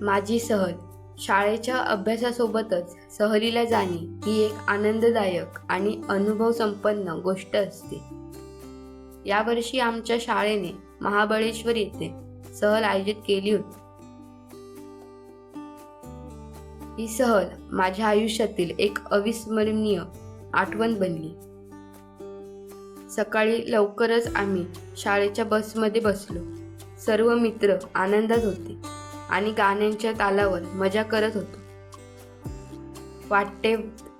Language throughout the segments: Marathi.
माझी सहल. शाळेच्या अभ्यासासोबतच सहलीला जाणे ही एक आनंददायक आणि अनुभव संपन्न गोष्ट असते. यावर्षी आमच्या शाळेने महाबळेश्वर येथे सहल आयोजित केली होती. ही सहल माझ्या आयुष्यातील एक अविस्मरणीय आठवण बनली. सकाळी लवकरच आम्ही शाळेच्या बसमध्ये बसलो. सर्व मित्र आनंदात होते. आणि गाण्यांच्या तालावर मजा करत होतो. वाटते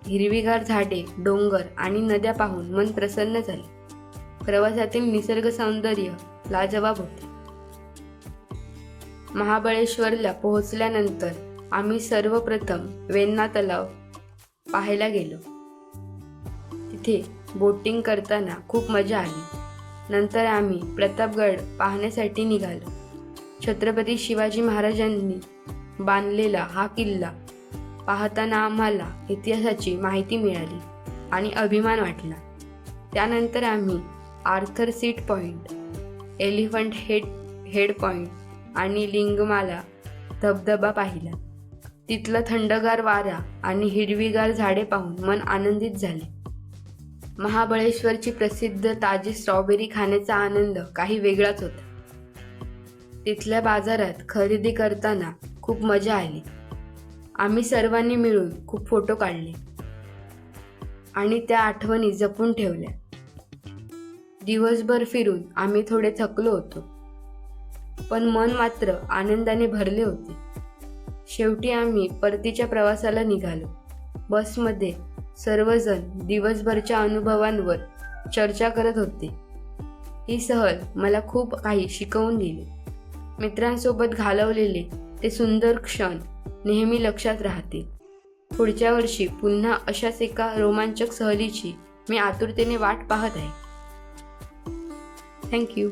हिरवीगार झाडे डोंगर आणि नद्या पाहून मन प्रसन्न झाले. प्रवासातील निसर्ग सौंदर्य लाजवाब होते. महाबळेश्वरला पोहोचल्यानंतर आम्ही सर्वप्रथम वेन्ना तलाव पाहायला गेलो. तिथे बोटिंग करताना खूप मजा आली. नंतर आम्ही प्रतापगड पाहण्यासाठी निघालो. छत्रपती शिवाजी महाराजांनी बांधलेला हा किल्ला पाहताना आम्हाला इतिहासाची माहिती मिळाली आणि अभिमान वाटला. त्यानंतर आम्ही Arthur seat point elephant head head point आणि लिंगमाला धबधबा पाहिला. तिथलं थंडगार वारा आणि हिरवीगार झाडे पाहून मन आनंदित झाले. महाबळेश्वरची प्रसिद्ध ताजी स्ट्रॉबेरी खाण्याचा आनंद काही वेगळाच होता. तिथल्या बाजारात खरेदी करताना खूप मजा आली. आम्ही सर्वांनी मिळून खूप फोटो काढले. आणि त्या आठवणी जपून ठेवल्या. दिवसभर फिरून आम्ही थोडे थकलो होतो. पण मन मात्र आनंदाने भरले होते. शेवटी आम्ही परतीच्या प्रवासाला निघालो. बसमध्ये सर्वजण दिवसभरच्या अनुभवांवर चर्चा करत होते. ही सहल मला खूप काही शिकवून गेली मित्रांसोबत घालवलेले ते सुंदर क्षण नेहमी लक्षात राहतील. पुढच्या वर्षी पुन्हा अशाच एका रोमांचक सहलीची मी आतुरतेने वाट पाहत आहे. थँक्यू